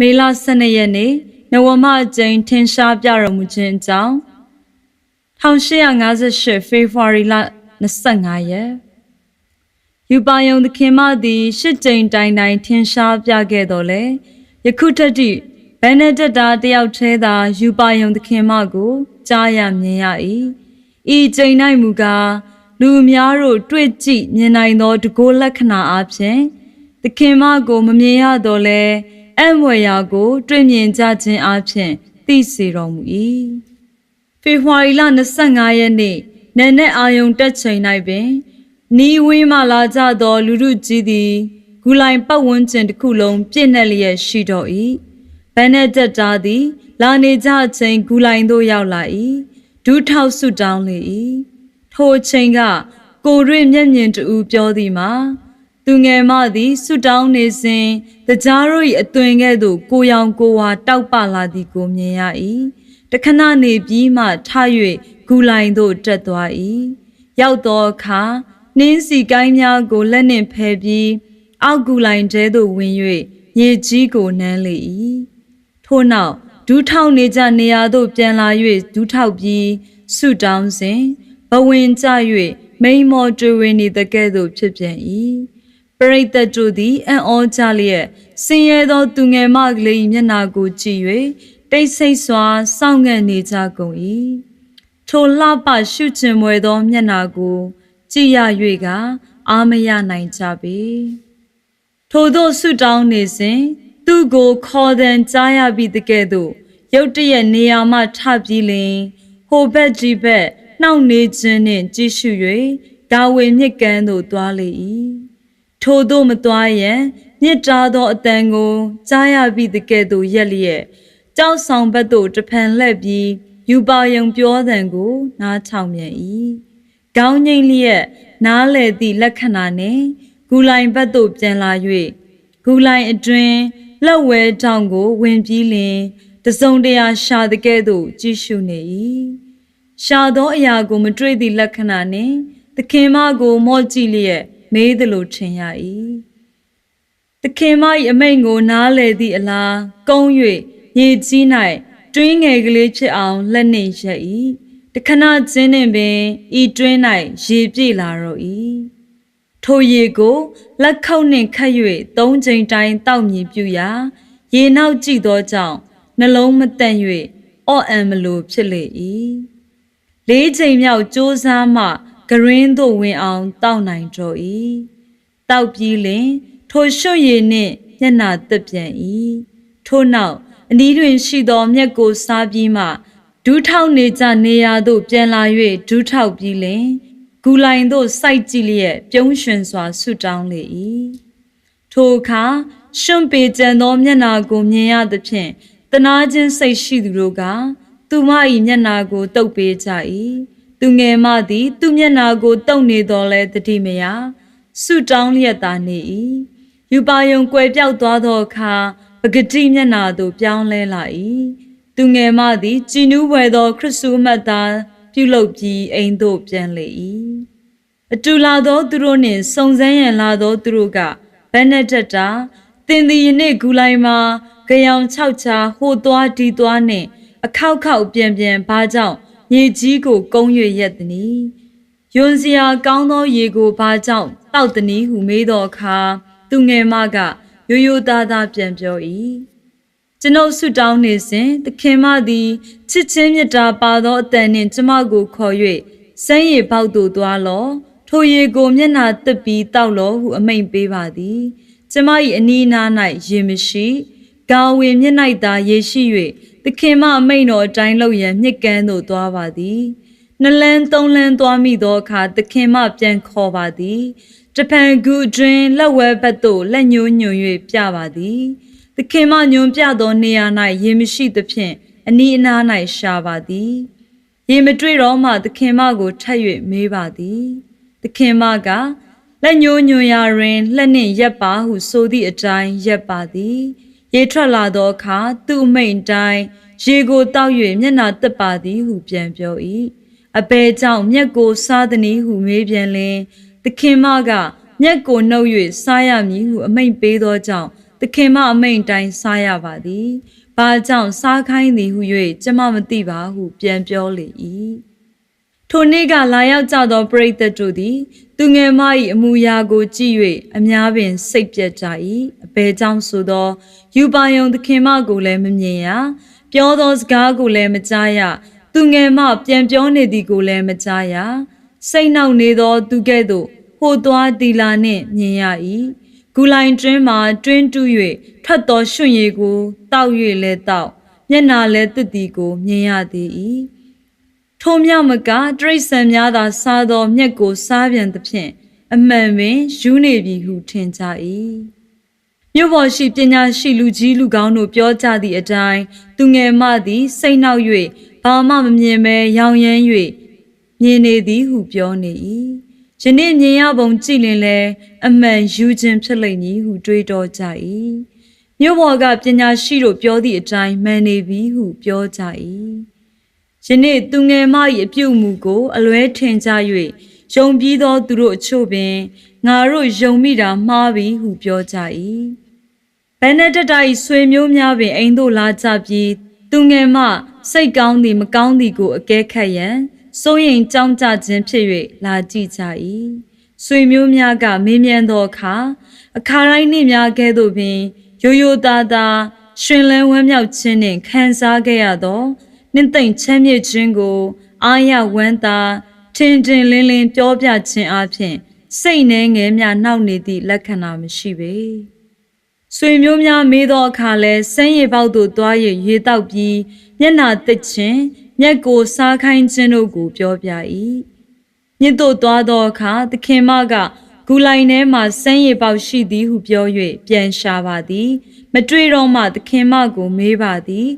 မေလ12ရက်နေ့နဝမအကြိမ်ထင်ရှားပြတော်မူခြင်းအကြောင်း1858ဖေဖော်ဝါရီလ25ရက်ယူပါယုံသခင်မသည်ရှစ်ကြိမ်တိုင်တိုင်ထင်ရှားပြခဲ့တော်လဲယခုထက်ထိဘယ်နဲ့တက်တာတယောက်သေးသာယူပါယုံသခင်မကို ကြားရမြင်ရ၏ဤကြိမ်၌မူကားလူအများတို့တွေ့ကြည့်မြင်နိုင်သောတကောလက္ခဏာအပြင်သခင်မကိုမမြင်ရတော့လဲ အံ့ဝယ်ရာကိုတွေ့မြင်ကြခြင်းအပြင်သိစေတော်မူ၏ဖေဖော်ဝါရီလ25ရက်နေ့နန်းနဲ့အာယုံတက်ချိန်၌ပင်နီးဝင်းမှလာကြသောလူလူကြီးသည်ဂူလိုင်ပတ်ဝန်းကျင်တစ်ခုလုံးပြည့်နှက်လျက်ရှိတော်၏ဘန်နက်တက်တာသည် လာနေကြချိန်ဂူလိုင်သို့ရောက်လာ၏ဒူးထောက်ဆုတောင်းလေ၏ထိုအချိန်ကကိုရွေမျက်မြင်တူပြောသည်မှာ သူငယ်မသည်ဆုတောင်းနေစဉ်တကြားတို့၏အသွင်ကဲ့သို့ကိုရောင်ကိုဝါတောက်ပလာသည်ကိုမြင်ရ၏တခဏနေပြီးမှထ၍ဂူလိုင်သို့တက်သွား၏ရောက်သောအခါနှင်းစီကိုင်းများကိုလက်နှင့်ဖယ်ပြီးအောက်ဂူလိုင်တဲသို့ဝင်၍ရေကြီးကိုနမ်းလေ၏ထို့နောက်ဒူးထောက်နေကြနေရာသို့ပြန်လာ၍ဒူးထောက်ပြီးဆုတောင်းစဉ်ဘဝင်ကြ၍မိန်မော်တွေ့ဝင်နေတဲ့ကဲ့သို့ဖြစ်ပြန်၏ ပရိသတ်တို့သည်အံ့ဩကြလျက်ဆင်းရဲသောသူငယ်မကလေး၏မျက်နာကိုကြည့်၍တိတ်ဆိတ်စွာစောင့်ငန့်နေကြကုန်၏ထိုလှပရှုချင်မွယ်သောမျက်နာကို ကြည်ရ၍ကအာမရနိုင်ကြပေထိုသောဆုတောင်းနေစဉ်သူ့ကိုခေါ်တဲ့ကြားရပြီးတကဲ့သို့ရုတ်တရက်နေရာမှထပြီးလင်ဟိုဘက်ဒီဘက်နှောင့်နေခြင်းနှင့်ကြည့်ရှု၍ဒါဝေမြစ်ကမ်းသို့သွားလေ၏ ထိုသို့မသွားရန်မြစ်တာသောအတန်ကိုကြားရပြီးတကဲ့သို့ရက်လျက်ကြောက်ဆောင်ဘက်သို့တဖန်လှည့်ပြီးယူပါယုံပြောသံကိုနားထောင်မြန်၏ခေါင်းငိမ့်လျက်နားလေသည့်လက္ခဏာနှင့်ဂူလိုင်ဘက်သို့ပြန်လာ၍ဂူလိုင်အတွင်လက်ဝဲထောင်ကို ဝင်ပြီးလင်တစုံတရာရှာတဲ့ကဲ့သို့ကြည့်ရှုနေ၏ရှာသောအရာကိုမတွေ့သည့်လက္ခဏာနှင့်သခင်မကိုမော့ကြည့်လျက် မေးသလိုထင်ရ၏သခင်မ၏အမိန့်ကိုနားလေသည့်အလားကုန်း၍ရေကြီး၌တွင်းငယ်ကလေးဖြစ်အောင်လက်နှင့်ရက်၏တခဏချင်းနှင့်ပင်ဤတွင်း၌ရေပြည့်လာတော့၏ထိုရေကိုလက်ခုပ်နှင့်ခတ်၍သုံးချိန်တိုင်းတောက်မြည်ပြူရာရေနောက်ကြည့်သောကြောင့်နှလုံးမတန့်၍အော့အံမလိုဖြစ်လေ၏လေးချိန်မြောက်စူးစမ်းမှ ဂရင်းသို့ဝင်အောင်တောက်နိုင်တော့၏တောက်ပြီးလင်ထိုရွှွရည်နှင့်မျက်နာတက်ပြန်၏ထို့နောက်အနီးတွင်ရှိသောမြက်ကိုစားပြီးမှဒူးထောက်နေကြနေရာသို့ပြန်လာ၍ဒူးထောက်ပြီးလင်ဂူလိုင်သို့စိုက်ကြည့်လျက်ပြုံးရွှင်စွာဆွတောင်းလေ၏ထိုအခါရှွန့်ပေကြံသောမျက်နာကိုမြင်ရသဖြင့်တနာချင်းစိတ်ရှိသူတို့ကသူမ၏မျက်နာကိုတုပ်ပေးကြ၏ သူငယ်မသည် သူမျက်နာကိုတုပ်နေတော်လဲတတိမယဆွတောင်းလျက်သာနေ၏ယူပါယုံကွယ်ပြောက်သွားသောအခါပဂတိမျက်နာသို့ပြောင်းလဲလာ၏သူငယ်မသည်ကြည်နူးဝယ်သောခရစ်စုမှတ်သားပြုလုပ်ပြီးအိမ်သို့ပြန်လေ၏အတူလာသောသူတို့နှင့်စုံစမ်းရန်လာသောသူတို့ကဘက်နက်တက်တာသင်သည်ယနေ့ဂူလိုင်မှာကြောင်၆ချာဟိုသွားဒီသွားနှင့် အခောက်ခောက်ပြန်ပြန်ဘာကြောင့် ရေကြီးကိုကုန်း၍ရက်သည်။ယွန်စရာကောင်းသောရေကိုဘာကြောင့်တောက်သည်ဟုမေးသောအခါသူငယ်မကရိုးရိုးသားသားပြန်ပြော၏။ကျွန်ုပ်ဆုတောင်းနေစဉ်သခင်မသည်ချစ်ချင်းမြတ်တာပါသောအတန်နှင့်ကျမကိုခေါ်၍စမ်းရည်ပေါက်သို့သွားလော့ထိုရေကိုမျက်နာတက်ပြီးတောက်လော့ဟုအမိန့်ပေးပါသည်ကျမ၏အနီးနား၌ရေမရှိကာဝေမျက်၌သာရေရှိ၍ သခင်မအမိန့်တော်အတိုင်းလုပ်ရန်မြစ်ကမ်းသို့သွားပါသည်နှလန်းသုံးလန်းသွားမိသောအခါသခင်မပြန်ခေါ်ပါသည်တပန်ကူတွင်လက်ဝဲဘက်သို့လက်ညှိုးညွှန်၍ပြပါသည်သခင်မညွန်ပြသောနေရာ၌ရေမရှိသဖြင့်အနီးအနား၌ရှာပါသည်ရေမတွေ့တော့မှသခင်မကိုထပ်၍မေးပါသည်သခင်မကလက်ညှိုးညွှန်ရာတွင်လက်နှင့်ရက်ပါဟုဆိုသည့်အတိုင်းရက်ပါသည် ရေထွက်လာသောအခါသူ့မိန်တိုင်းရေကိုတောက်၍မျက်နာတက်ပါသည်ဟုပြန်ပြော၏အဘဲကြောင့်မျက်ကိုစားသည်ဟုမေးပြန်လင်သခင်မကမျက်ကိုနှုတ်၍စားရမည်ဟုအမိန့်ပေးသောကြောင့်သခင်မအမိန်တိုင်းစားရပါသည်။ဘာကြောင့်စားခိုင်းသည်ဟု၍ကျမမသိပါဟုပြန်ပြောလေ၏။ ထိုနေ့ကလာရောက်ကြသောပရိသတ်တို့သည် သူငယ်မ၏အမူအရာကိုကြည့်၍အများပင်စိတ်ပြတ်ကြ၏အဘယ်ကြောင့်ဆိုသောယူပါယုံသခင်မကိုလည်းမမြင်ရပြောသောစကားကိုလည်းမကြားရသူငယ်မပြန်ပြောနေသည်ကိုလည်းမကြားရစိတ်နှောက်နေသောသူကဲ့သို့ဟိုသွားတီလာနှင့်မြင်ရ၏ဂူလိုင်တွင်းမှာတွင်းတူး၍ထွက်သောရွှွင့်ရည်ကိုတောက်၍လဲတောက်မျက်နာလဲတစ်တီကိုမြင်ရသည်၏ ထိုမြောက်မကတရိษံများသာစားသောမြက်ကိုစားပြန်သဖြင့်အမှန်ပင်ယူနေပြီဟုထင်ကြ၏မြို့ပေါ်ရှိပညာရှိလူကြီးလူကောင်းတို့ပြောကြသည့်အတိုင်းသူငယ်မသည်စိတ်နှောက်၍ဘာမှမမြင်ပဲရောင်ရမ်း၍မြင်နေသည်ဟုပြောနေ၏ယနေ့မြင်ရပုံကြည့်လင်လဲအမှန်ယူခြင်းဖြစ်လိမ့်မည်ဟုတွေးတောကြ၏မြို့ပေါ်ကပညာရှိတို့ပြောသည့်အတိုင်းမှန်နေပြီဟုပြောကြ၏ ယနေ့သူငယ်မ၏အပြုတ်မှုကို အလွဲထင်ကြ၍ယုံပြီးသောသူတို့အချို့ပင်ငါတို့ယုံမိတာမှားပြီဟုပြောကြ၏ဘယ်နဲ့တတ၏ဆွေမျိုးများပင်အိမ်သို့လာကြပြီးသူငယ်မစိတ်ကောင်းသည်မကောင်းသည်ကိုအကဲခတ်ရန်စိုးရင်ကြောင်းကြခြင်းဖြစ်၍လာကြည့်ကြ၏ဆွေမျိုးများကမေးမြန်းသောအခါအခါတိုင်းနှင့်များကဲ့သို့ပင်ရိုးရိုးသားသားရှင်လန်းဝမ်းမြောက်ခြင်းနှင့်ခံစားခဲ့ရသော နှင့်သိမ့်ချမ်းမြေ့ခြင်းကိုအာရဝမ်းသာထင်ထင်လင်းလင်းပြောပြခြင်းအပြင်စိတ်နှဲငယ်မြနှောက်နေသည့်လက္ခဏာမရှိပေဆွေမျိုးများမေးသောအခါလဲစမ်းရည်ပေါက်သို့သွား၍ရေတောက်ပြီးမျက်နာတစ်ခြင်းမျက်ကိုစားခိုင်းခြင်းတို့ကိုပြောပြ၏မြစ်သို့သွားသောအခါသခင်မကဂူလိုင်ထဲမှစမ်းရည်ပေါက်ရှိသည်ဟုပြော၍ပြန်ရှာပါသည်မတွေ့တော့မှသခင်မကိုမေးပါသည်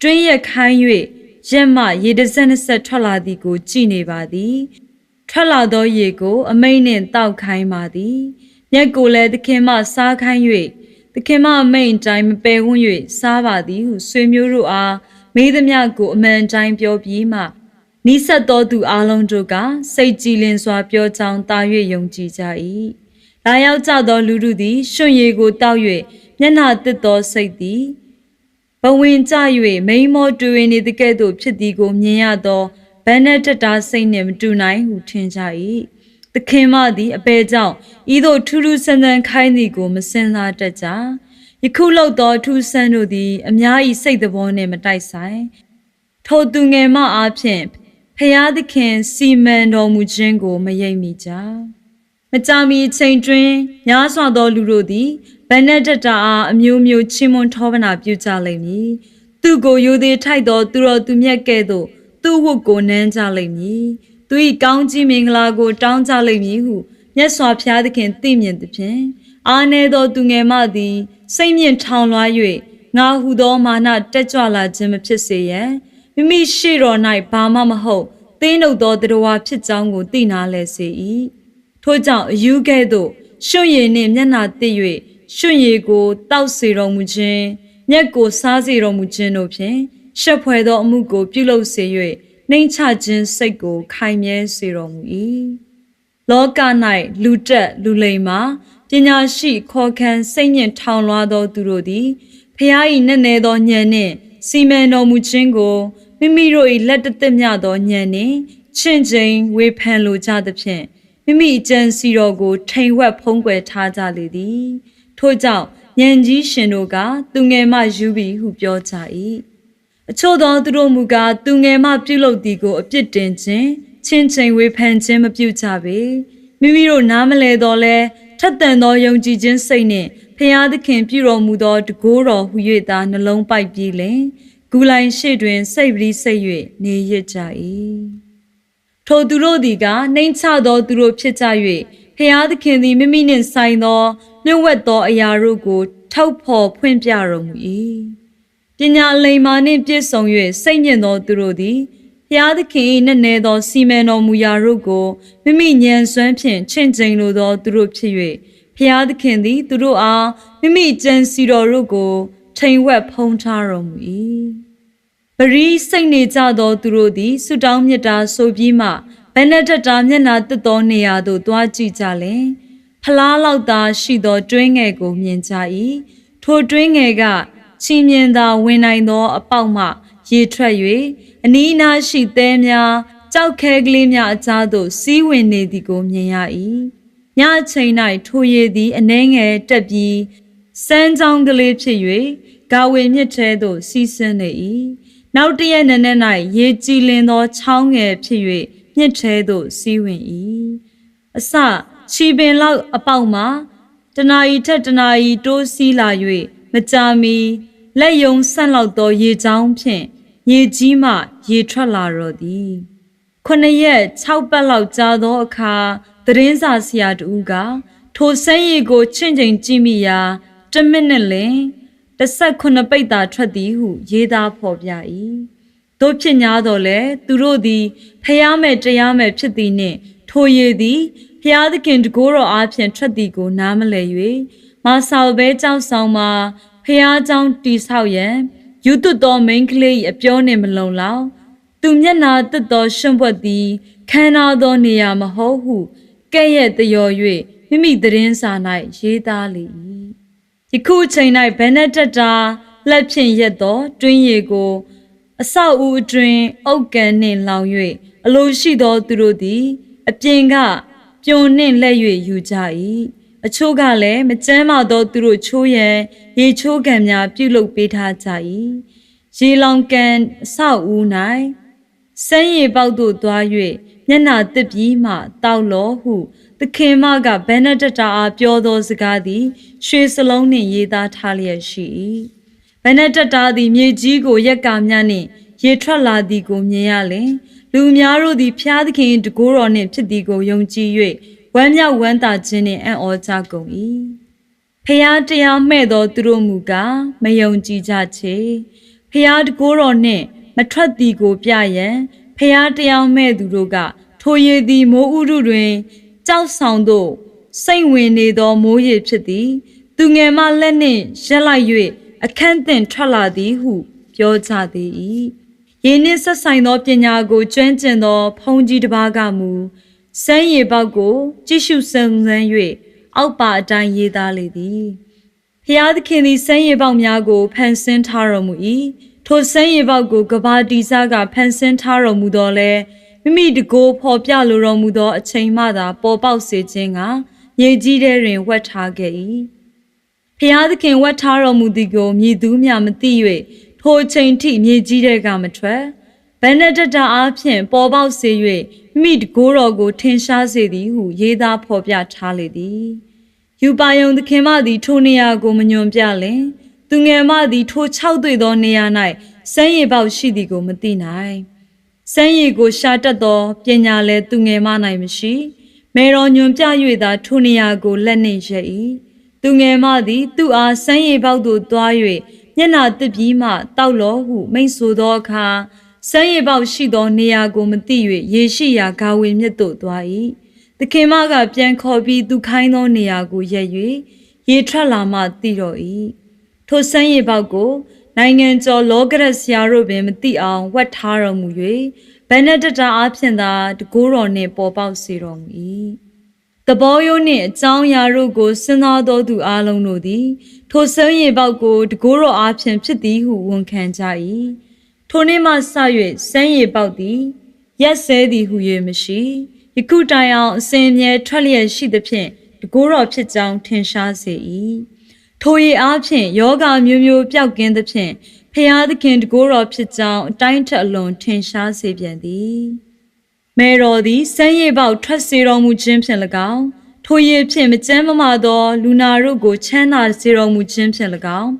တွင်းရက်ခိုင်း၍ ရက်မှရေတစက်နှစ်ဆက်ထွက်လာသည်ကို ကြည်နေပါသည်ထွက်လာသောရေကို အမိန်နှင့်တောက်ခိုင်းပါသည်မြက်ကိုလည်းသခင်မစားခိုင်း၍သခင်မအမိန်တိုင်းမပယ်ဝန်း၍စားပါသည်ဟုဆွေမျိုးတို့အားမေးသမျှကိုအမှန်တိုင်းပြောပြီးမှနီးစပ်သောသူအလုံးတို့ကစိတ်ကြည်လင်စွာပြောကြောင်းတာ၍ယုံကြည်ကြ၏။လာရောက်ကြသောလူတို့သည်ရွှွန်ရည်ကိုတောက်၍မျက်နှာတစ်သောစိတ်သည် ဘဝင်ကြ၍မိန်မောတွေ့နေသည်ကဲ့သို့ဖြစ်သည်ကိုမြင်ရသောဗန္နတတာစိတ်နှင့်မတူနိုင်ဟုထင်ကြ၏။သခင်မသည်အပေကြောင့်ဤသို့ထူးထူးဆန်းဆန်းခိုင်းသည်ကိုမစင်စားတတ်ကြ။ယခုလောက်သောထူးဆန်းတို့သည် အများ၏စိတ်သဘောနှင့်မတိုက်ဆိုင်ထိုသူငယ်မအားဖြင့်ဖျားသခင်စီမံတော်မူခြင်းကိုမယိမ့်မိကြမကြာမီချိန်တွင်ညားစွာသောလူတို့သည် ဗန္နတတာအားအမျိုးမျိုးချီးမွမ်းထောပနာပြုကြလိမ့်မည်သူကိုယူသည်ထိုက်သောသူတော်သူမြတ်ကဲ့သို့သူ့ဝတ်ကိုနမ်းကြလိမ့်မည်သူ၏ကောင်းကြီးမင်္ဂလာကို တောင်းကြလိမ့်မည်ဟုမြတ်စွာဘုရားသခင်သိမြင်သည်ဖြင့်အာနေသောသူငယ်မသည်စိတ်မြင့်ထောင်လွှား၍ငါဟုသောမာနတက်ကြွလာခြင်းမဖြစ်စေရန်မိမိရှိတော်၌ဘာမှမဟုတ်သင်းနှုတ်သောတရားဖြစ်ကြောင်းကိုသိနာလဲစေ၏ထို့ကြောင့်အယူကဲ့သို့ရွှွန့်ရည်နှင့်မျက်နာတစ်၍ ရွှွန့်ရည်ကိုတောက်စေတော်မူခြင်းမျက်ကိုစားစေတော်မူခြင်းတို့ဖြင့်ရှက်ဖွယ်သောအမှုကို ပြုလုပ်စေ၍နှိမ်ချခြင်းစိတ်ကို ခိုင်မြဲစေတော်မူ၏လောက၌လူတက်လူလိမ်မှာပညာရှိခေါ်ခံစိတ်ညစ်ထောင်လွှားသောသူတို့သည်ဖျား၏နက်နဲသောဉာဏ်နှင့်စီမံတော်မူခြင်းကိုမိမိတို့၏လက်တသက်မြသောဉာဏ်နှင့်ချင့်ချိန်ဝေဖန်လိုကြသဖြင့်မိမိအကြံစီတော်ကို ထိန်ဝက်ဖုံးကွယ်ထားကြလေသည် ထို့ကြောင့်ဉာဏ်ကြီးရှင်တို့ကသူငယ်မှယူပြီးဟုပြောကြ၏အချို့သောသူတို့မူကားသူငယ်မှပြုလုပ်သည်ကိုအပြစ်တင်ခြင်းချင်းချိန်ဝေဖန်ခြင်းမပြုကြပေမိမိတို့နားမလဲတော့လဲထက်သန်သောယုံကြည်ခြင်းစိတ်နှင့်ဖျားသခင်ပြုတော်မူသောတကိုးတော်ဟူ၍သာနှလုံးပိုက်ပြီးလင်ဂူလိုင်ရှိတွင်စိတ်ပရိစိတ်၍နေရကြ၏ထိုသူတို့သည်ကနှိမ်ချသောသူတို့ဖြစ်ကြ၍ ဖျားသခင်သည်မိမိနှင့်ဆိုင်သောလျှို့ဝှက်သောအရာတို့ကို ထောက်ဖော်ဖွင့်ပြတော်မူ၏ပညာလိမ္မာနှင့်ပြည့်စုံ၍စိတ်ညစ်သောသူတို့သည်ဖျားသခင်၏နက်နဲသောစီမံတော်မူရာတို့ကိုမိမိဉာဏ်စွမ်းဖြင့်ချင့်ချိန်လိုသောသူတို့ဖြစ်၍ဖျားသခင်သည် သူတို့အားမိမိကြံစီတော်တို့ကို ထိန်ဝက်ဖုံးထားတော်မူ၏ပရိစိတ်နေကြသောသူတို့သည်ဆုတောင်းမြတ်တာဆိုပြီးမှ ဘနတတာမျက်နာတက်သောနေရာသို့တွားကြည့်ကြလင်ဖလားလောက်သာရှိသောတွင်းငယ်ကိုမြင်ကြ၏ထိုတွင်းငယ်ကချင်းမြင်သာဝင်နိုင်သော အပေါက်မှ ရေထွက်၍အနီးအနားရှိသဲများကြောက်ခဲကလေးများအကြားသို့စီးဝင်နေသည်ကိုမြင်ရ၏ညအချိန်၌ထိုရေသည်အနှဲငယ်တက်ပြီးစမ်းချောင်းကလေးဖြစ်၍ဂါဝေမြစ်ထဲသို့စီးဆင်းနေ၏နောက်တရက်နက်နက်၌ရေကြည်လင်သောချောင်းငယ်ဖြစ်၍ မြစ်ထဲသို့စီးဝင်၏အစချီပင်လောက်အပေါက်မှာတနာရီထက်တနာရီတိုးစီးလာ၍မကြာမီလက်ယုံဆန့်လောက်သောရေချောင်းဖြင့်ရေကြီးမှရေထွက်လာတော့သည်ခုနှစ်ရက်6ပတ်လောက်ကြာသောအခါသတင်းစာဆရာတူကထိုဆန်းရည်ကိုချင့်ချိန်ကြည့်မိရာတစ်မိနစ်လင်18ပိတ်သာထွက်သည်ဟု ရေးသားဖော်ပြ၏ တို့ဖြစ်냐တော်လဲသူတို့သည်ဖျားမဲ့တရားမဲ့ဖြစ်သည်နှင့်ထိုရည်သည်ဖျားသခင်တကိုးတော်အားဖြင့်ထွက်သည်ကိုနားမလည်၍မာဆောဘဲကြောင့်ဆောင်မှာဖျားကြောင့်တိဆောက်ရန်ယူသွတ်သောမိန်းကလေး၏အပြောနှင့်မလုံလောက်သူမျက်နာတက်သောရှင်ဘွက်သည်ခန္ဓာသောနေရာမဟုတ်ဟုကဲ့ရဲ့တယော်၍မိမိသတင်းစာ၌ရေးသားလေ၏ယခုအချိန်၌ဘယ်နဲ့တက်တာလက်ဖြင့်ရက်သောတွင်းရည်ကို အဆောက်အဦအတွင်အုတ်ကန်နှင့်လောင်၍အလိုရှိသောသူတို့သည် အပြင်ကပြွန်နှင့်လက်၍ယူကြ၏အချို့ကလည်းမကျမ်းမာသောသူတို့ချိုးရန်ရေချိုးကန်များပြုလုပ်ပေးထားကြ၏ရေလောင်ကန်အဆောက်အဦ၌စမ်းရည်ပေါက်သို့သွား၍မျက်နာတစ်ပြီးမှတောက်လောဟု သခင်မကဘယ်နတတာအားပြောသောစကားသည် ရွှေစလုံးနှင့်ရေးသားထားလျက်ရှိ၏ ဘယ်နတတာသည်မြေကြီးကိုရက်ကာများနှင့်ရေထွက်လာသည်ကိုမြင်ရလျင်လူများတို့သည်ဖျားသခင်တကိုးတော်နှင့်ဖြစ်သည်ကိုယုံကြည်၍ဝမ်းမြောက်ဝမ်းသာခြင်းနှင့်အံ့ဩကြကုန်၏ဖျားတရားမဲ့သောသူတို့မူကားမယုံကြည်ကြချေဖျားတကိုးတော်နှင့်မထွက်သည်ကိုပြရန်ဖျားတရားမဲ့သူတို့ကထိုရည်သည်မိုးဥရုတွင်ကြောက်ဆောင်သို့စိတ်ဝင်နေသောမိုးရည်ဖြစ်သည် သူငယ်မလက်နှင့်ရက်လိုက်၍ အခန့်သင့်ထွက်လာသည်ဟု ပြောကြသည်၏ရင်းနှင့်ဆက်ဆိုင်သောပညာကိုကျွမ်းကျင်သောဘုန်းကြီးတစ်ပါးကမူစမ်းရည်ပေါက်ကို ကြည့်ရှုစုံစမ်း၍အောက်ပါအတိုင်းရေးသားလေသည်ဖျားသခင်သည်စမ်းရည်ပေါက်များကိုဖန်ဆင်းထားတော်မူ၏ထိုစမ်းရည်ပေါက်ကိုကဘာတီစာကဖန်ဆင်းထားတော်မူတော်လဲမိမိတကိုယ်ဖော်ပြလိုတော်မူသောအချိန်မှသာပေါ်ပေါက်စေခြင်းကမြေကြီးထဲတွင်ဝတ်ထားခဲ့၏ ဖျားသခင်ဝတ်ထားတော်မူသည်ကိုမြည်သူမျှမသိ၍ထိုချိန်ထိမြေကြီးထဲကမထွက်ဘန်နဒတအားဖြင့်ပေါ်ပေါက်စေ၍မိတကိုယ်တော်ကို ထင်ရှားစေသည်ဟုရေးသားဖော်ပြထားလေသည်ယူပါယုံသခင်မသည်ထိုနေရာကိုမညွန်ပြလင်သူငယ်မသည်ထို၆တွေ့သောနေရာ၌စမ်းရည်ပေါက်ရှိသည်ကိုမသိနိုင်စမ်းရည်ကိုရှာတတ်သောပညာလည်းသူငယ်မ၌မရှိမေတော်ညွန်ပြ၍သာထိုနေရာကိုလက်နှင့်ရက်၏ သူငယ်မသည် သူ့အားစမ်းရည်ပေါက်သို့သွား၍မျက်နာတစ်ပြီးမှတောက်လောဟုမိန့်ဆိုသောအခါစမ်းရည်ပေါက်ရှိသောနေရာကိုမသိ၍ရေရှိရာဂါဝင်မြစ်သို့သွား၏သခင်မကပြန်ခေါ်ပြီးသူခိုင်းသောနေရာကိုရက်၍ရေထွက်လာမှသိတော့၏ထိုစမ်းရည်ပေါက်ကို နိုင်ငံကျော်လောကရဆရာတို့ပင်မသိအောင်ဝတ်ထားတော်မူ၍ဘန်နဒတာအားဖြင့်သာတကိုးတော်နှင့်ပေါ်ပေါက်စေတော်မူ၏ တဘောရိုးနှင့်အကြောင်းအရာတို့ကိုစဉ်းစားသောသူအလုံးတို့သည် ထိုစမ်းရည်ပေါက်ကိုတကိုးတော်အားဖြင့်ဖြစ်သည်ဟုဝန်ခံကြ၏ထိုနေ့မှစ၍စမ်းရည်ပေါက်သည်ရက်ဆဲသည်ဟု၍မရှိယခုတိုင်အောင်အစဉ်မြဲထွက်လျက်ရှိသဖြင့်တကိုးတော်ဖြစ်ကြောင်းထင်ရှားစေ၏ထိုရည်အားဖြင့်ယောဂမျိုးမျိုးပျောက်ကင်းသဖြင့်ဖျားသခင်တကိုးတော်ဖြစ်ကြောင်းအတိုင်းထက်အလွန်ထင်ရှားစေပြန်သည် မေတော်သည်စမ်းရည်ပေါက်ထွက်စေတော်မူခြင်းဖြင့်၎င်းထိုရည်ဖြင့်မကြမ်းမမာသော လူနာတို့ကိုချမ်းသာစေတော်မူခြင်းဖြင့်၎င်း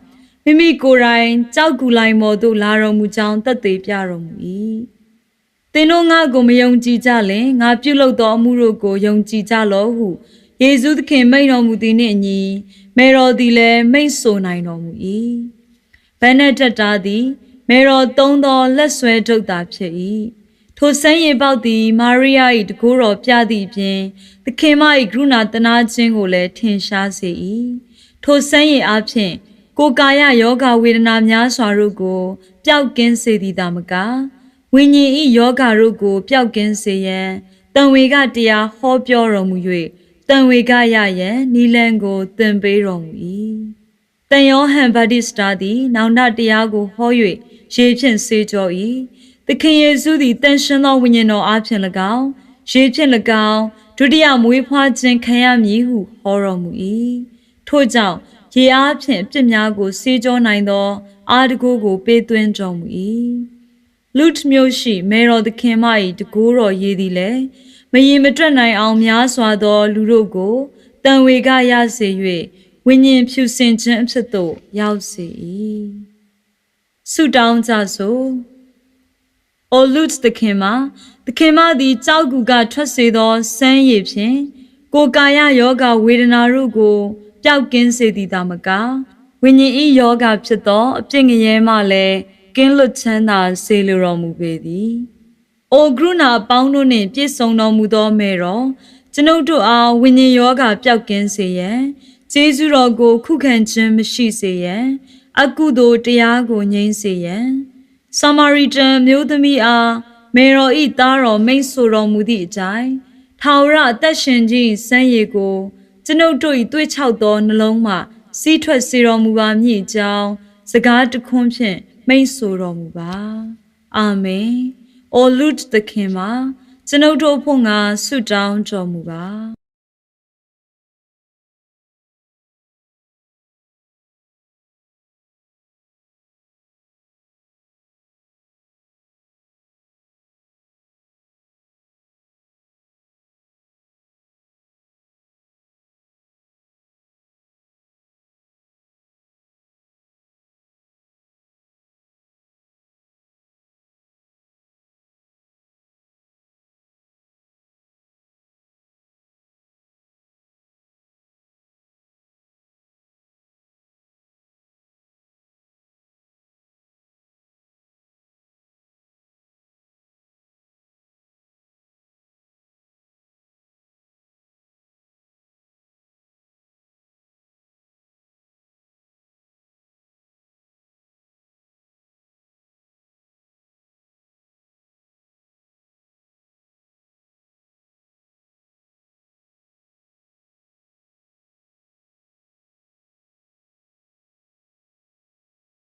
မိမိကိုယ်တိုင်ကြောက်ကူလိုက်မော်သို့လာတော်မူကြောင်းသက်သေပြတော်မူ၏သင်တို့ငါ့ကိုမယုံကြည်ကြလင်ငါပြုလုပ်သောအမှုတို့ကိုယုံကြည်ကြလော့ဟုယေရှုသခင်မိန့်တော်မူသည်နှင့်အညီမေတော်သည်လည်းမိန့်ဆိုနိုင်တော်မူ၏ဘန်နက်တက်တာသည် မေတော်သုံးသောလက်ဆွဲဒုတ်တာဖြစ်၏ ထိုဆန်းရည်ပေါက်သည် မာရိယာ၏တကိုးတော်ပြသည့်ဖြင့်သခင်မ၏ကရုဏာတနာခြင်းကိုလည်းထင်ရှားစေ၏ထိုဆန်းရည်အဖြစ်ကိုယ်ကာယယောဂဝေဒနာများစွာတို့ကိုပျောက်ကင်းစေသည်သာမကဝိညာဉ်၏ယောဂတို့ကိုပျောက်ကင်းစေရန်တံဝေကတရားဟောပြောတော်မူ၍တန်ဝေကရယံနီလန်ကိုသင်ပေးတော်မူ၏တန်ယောဟန်ဗတ္တိစတာသည် နောင်တတရားကိုဟော၍ရေဖြင့်ဆေးကြော၏ သခင်ယေရှုသည်တန်ရှင်သောဝိညာဉ်တော်အားဖြင့်၎င်းရေဖြင့်၎င်းဒုတိယမွေးဖွားခြင်းခံရမည်ဟုဟောတော်မူ၏ထို့ကြောင့်ရေအားဖြင့်အပြစ်များကိုဆေးကြောနိုင်သော အာတကူကို ပေးသွင်းတော်မူ၏လူတ်မျိုးရှိမေတော်သခင်မ၏တကိုးတော်ရည်သည်လည်းမရင်မတွက်နိုင်အောင်များစွာသော လူတို့ကိုတန်ဝေကရစေ၍ဝိညာဉ်ဖြူစင်ခြင်းအဖြစ်သို့ရောက်စေ၏ဆုတောင်းကြစို့။ အိုလူတ်သခင်မသခင်မသည်ကြောက်ကူကထွက်စေသောစမ်းရည်ဖြင့်ကိုယ်ကာယယောဂဝေဒနာတို့ကိုပျောက်ကင်းစေသည်သာမကဝိညာဉ်ဤယောဂဖြစ်သောအပြစ်ငရဲမှလည်းကင်းလွတ်ချမ်းသာစေလိုတော်မူပေသည်။အိုကရုဏာအပေါင်းတို့နှင့်ပြည့်စုံတော်မူသောမေတော်ကျွန်ုပ်တို့အားဝိညာဉ်ယောဂပျောက်ကင်းစေရန်ကျေးဇူးတော်ကိုခုခံခြင်းမရှိစေရန်အကုသိုလ်တရားကိုငြိမ်းစေရန် ဆမာရီတန်မျိုးသမီးအားမေတော်ဤသားတော်မိတ်ဆိုတော်မူသည့်အတိုင်းထာဝရအသက်ရှင်ခြင်းစံရည်ကိုကျွန်ုပ်တို့၏တွေးချောက်သောနှလုံးမှစီးထွက်စေတော်မူပါမည်အကြောင်းစကားတခွန်းဖြင့်မိတ်ဆိုတော်မူပါအာမင်။အိုလူတ်သခင်မှာကျွန်ုပ်တို့ဖို့ငါဆုတောင်းတော်မူပါ